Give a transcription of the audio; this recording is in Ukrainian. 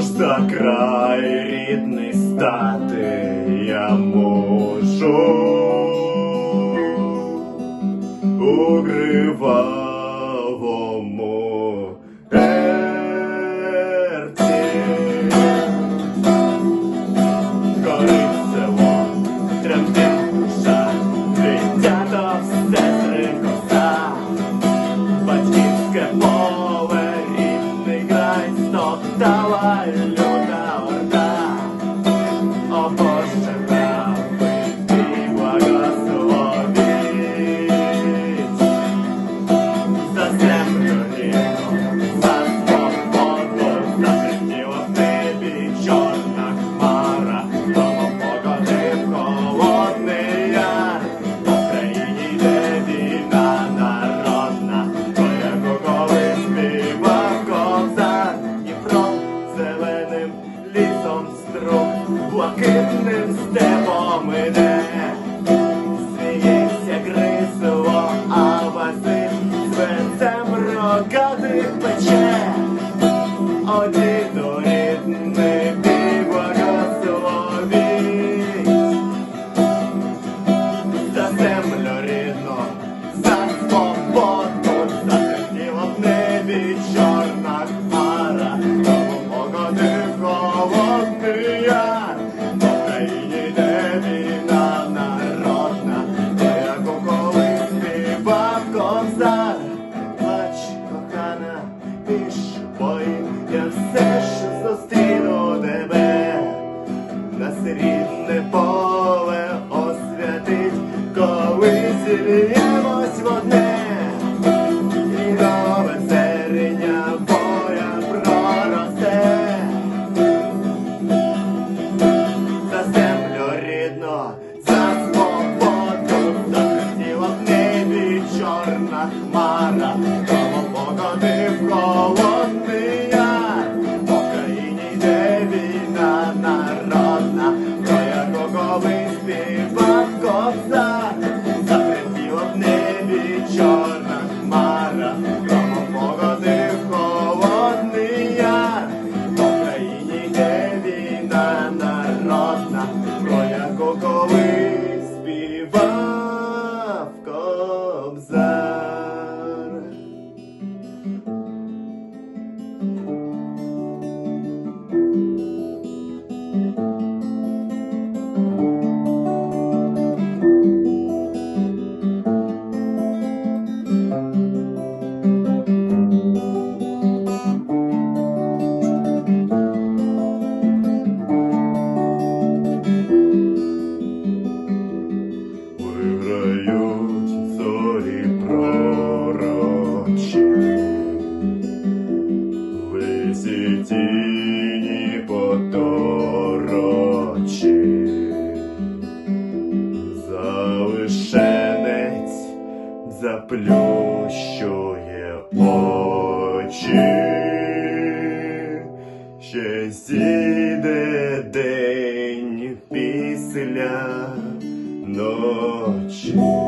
ж за край рідний стати я можу у гривавому. Ерці. я все ж зустріну тебе, на рідне поле освятить, коли зір'ємось в одне. Ej, mam got za місяці тіні поторочі, залишенець заплющує очі, ще зійде день після ночі.